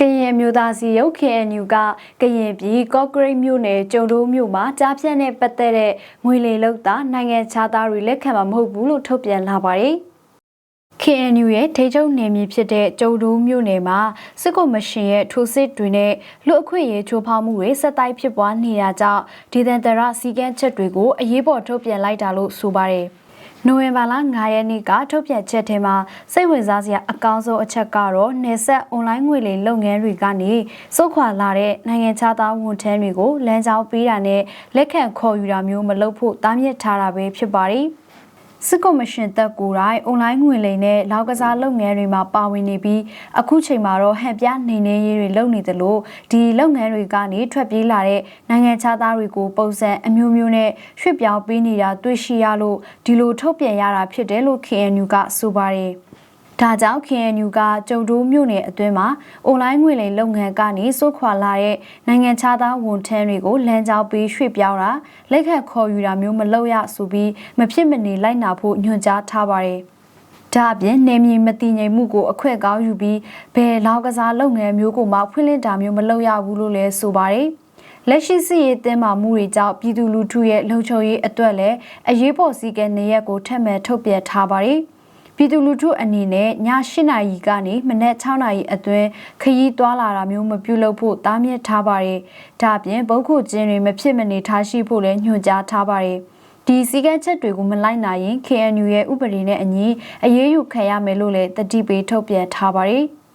ကရင်မျိုးသားစီရုပ် KNU ကကရင်ပြည်ကော့ဂရိတ်မြို့နယ်ကျုံတိုးမြို့မှာကြားဖြတ်နဲ့ပတ်သက်တဲ့ငွေလေလောက်တာနိုင်ငံခြားသားတွေလက်ခံမှာမဟုတ်ဘူးလို့ထုတ်ပြန်လာပါတယ်။ KNU ရဲ့ထိချုပ်နယ်မြေဖြစ်တဲ့ကျုံတိုးမြို့နယ်မှာစစ်ကောမရှင်ရဲ့ထိုးစစ်တွေနဲ့လူအခွင့်ရေးချိုးဖောက်မှုတွေဆက်တိုက်ဖြစ်ပွားနေတာကြောင့်ဒေသန္တရစီကံချက်တွေကိုအရေးပေါ်ထုတ်ပြန်လိုက်တာလို့ဆိုပါတယ်။ နိုဝင်ဘာလ9ရက်နေ့ကထုတ်ပြန်ချက်ထဲမှာစိတ်ဝင်စားစရာအကောင်းဆုံးအချက်ကတော့နေဆက်အွန်လိုင်းငွေလိမ်လုပ်ငန်းတွေကနေစုခွာလာတဲ့နိုင်ငံခြားသားဝန်ထမ်းတွေကိုလမ်းကြောင်းပေးတာနဲ့လက်ခံခေါ်ယူတာမျိုးမလုပ်ဖို့တားမြစ်ထားတာပဲဖြစ်ပါတယ်။ စစ်ကောမရှင်တပ်ကိုယ်တိုင်အွန်လိုင်းငွေလိမ်နဲ့လောက်ကစားလုပ်ငန်းတွေမှာပါဝင်နေပြီးအခုချိန်မှာတော့ဟန်ပြနေနေရေးတွေလုပ်နေသလိုဒီလုပ်ငန်းတွေကနေထွက်ပြေးလာတဲ့နိုင်ငံခြားသားတွေကိုပုံစံအမျိုးမျိုးနဲ့ရွှေ့ပြောင်းပေးနေတာတွေ့ရှိရလို့ဒီလိုထုတ်ပြန်ရတာဖြစ်တယ်လို့ KNU ကဆိုပါတယ်။ ဒါကြောင့် KNU ကကြုံတိုးမြို့နယ်အတွင်းမှာအွန်လိုင်းငွေလိမ်လုပ်ငန်းကနေစိုးခွာလာတဲ့နိုင်ငံခြားသားဝန်ထမ်းတွေကိုလမ်းကြောင်းပေးရွှေ့ပြောင်းတာလက်ခတ်ခေါ်ယူတာမျိုးမလုပ်ရဆိုပြီးမဖြစ်မနေလိုက်နာဖို့ညွှန်ကြားထားပါတယ်။ဒါအပြင်နေမြေမတည်ငြိမ်မှုကိုအခွင့်ကောင်းယူပြီးဘယ်လောက်ကစားလုပ်ငန်းမျိုးကိုမှဖွင့်လှစ်တာမျိုးမလုပ်ရဘူးလို့လည်းဆိုပါတယ်။လက်ရှိစီရေးတင်းမာမှုတွေကြောင့်ပြည်သူလူထုရဲ့လုံခြုံရေးအတွက်လည်းအရေးပေါ်စည်းကမ်းနေရက်ကိုထပ်မံထုတ်ပြန်ထားပါတယ်။ ပြည်သူလူထုအနေနဲ့ည8နာရီကနေမနက်6နာရီအတွင်းခရီးသွားလာတာမျိုးမပြုလုပ်ဖို့တားမြစ်ထားပါတယ်။ဒါ့အပြင်ဘုတ်ခုကျင်းတွေမဖြစ်မနေထားရှိဖို့လည်းညွှန်ကြားထားပါတယ်။ဒီစည်းကမ်းချက်တွေကိုမလိုက်နိုင်ရင် KNU ရဲ့ဥပဒေနဲ့အညီအရေးယူခံရမယ်လို့လည်းတတိပေးထုတ်ပြန်ထားပါတယ်။